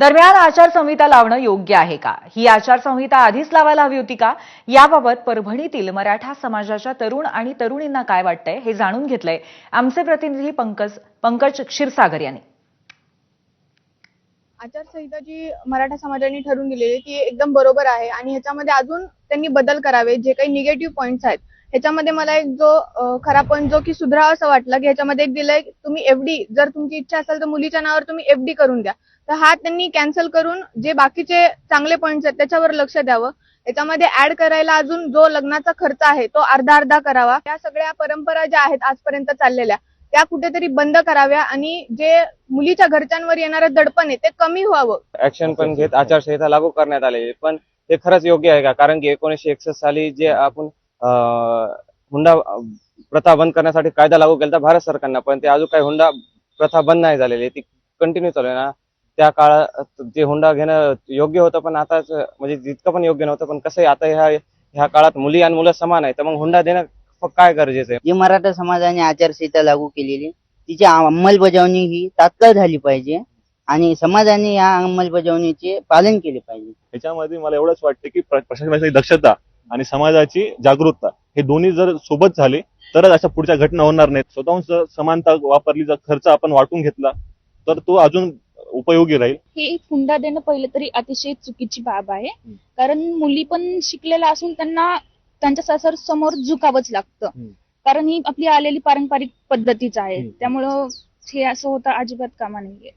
दरम्यान आचारसंहिता लावणं योग्य आहे का? ही आचारसंहिता आधीच लावायला हवी होती का? याबाबत परभणीतील मराठा समाजाच्या तरुण आणि तरुणींना काय वाटतंय हे जाणून घेतलंय आमचे प्रतिनिधी पंकज पंकज क्षीरसागर यांनी. आचारसंहिता जी मराठा समाजाने ठरवून दिलेली ती एकदम बरोबर आहे आणि ह्याच्यामध्ये अजून त्यांनी बदल करावे जे काही निगेटिव्ह पॉईंट्स आहेत ह्याच्यामध्ये मला एक जो खरा पॉईंट जो की सुधरावा असं वाटलं की ह्याच्यामध्ये एक दिलंय तुम्ही एफडी जर तुमची इच्छा असेल तर मुलीच्या नावावर तुम्ही एफडी करून द्या. तर हा त्यांनी कॅन्सल करून जे बाकीचे चांगले पॉईंट्स आहेत त्याच्यावर लक्ष द्यावं. याच्यामध्ये ऍड करायला अजून जो लग्नाचा खर्च आहे तो अर्धा अर्धा करावा. या सगळ्या परंपरा ज्या आहेत आजपर्यंत चाललेल्या त्या कुठेतरी बंद कराव्या आणि जे मुलीच्या घरच्यांवर येणारं दडपण आहे ते कमी व्हावं. ऍक्शन पण घेत आचारसंहिता लागू करण्यात आलेली पण हे खरंच योग्य आहे का? कारण की एकोणीसशे एकसष्ट साली जे आपण हुंडा प्रथा बंद करण्यासाठी कायदा लागू केला भारत सरकारनं पण ते अजून काही हुंडा प्रथा बंद नाही झालेली ती कंटिन्यू चालू आहे ना. त्या काळात जे हुंडा घेणं योग्य होतं पण आता म्हणजे जितकं पण योग्य नव्हतं पण कसं आहे आता ह्या ह्या काळात मुली आणि मुलं समान आहे तर मग हुंडा देणं काय गरजेचं आहे? जी मराठा समाजाने आचारसंहिता लागू केलेली तिची अंमलबजावणी ही तात्काळ झाली पाहिजे आणि समाजाने या अंमलबजावणीचे पालन केले पाहिजे. याच्यामध्ये मला एवढंच वाटतं की प्र- प्रशासनाची दक्षता आणि समाजाची जागरूकता हे दोन्ही जर सोबत झाले तरच अशा पुढच्या घटना होणार नाहीत. स्वतःहून जर समानता वापरली जर खर्च आपण वाटून घेतला तर तो अजून उपयोगी राहील. हे हुंडा देणं पहिलं तरी अतिशय चुकीची बाब आहे. कारण मुली पण शिकलेल्या असून त्यांना त्यांच्या सासर समोर झुकावंच लागतं. कारण ही आपली आलेली पारंपरिक पद्धतीच आहे. त्यामुळं हे असं होतं अजिबात कामा नाहीये.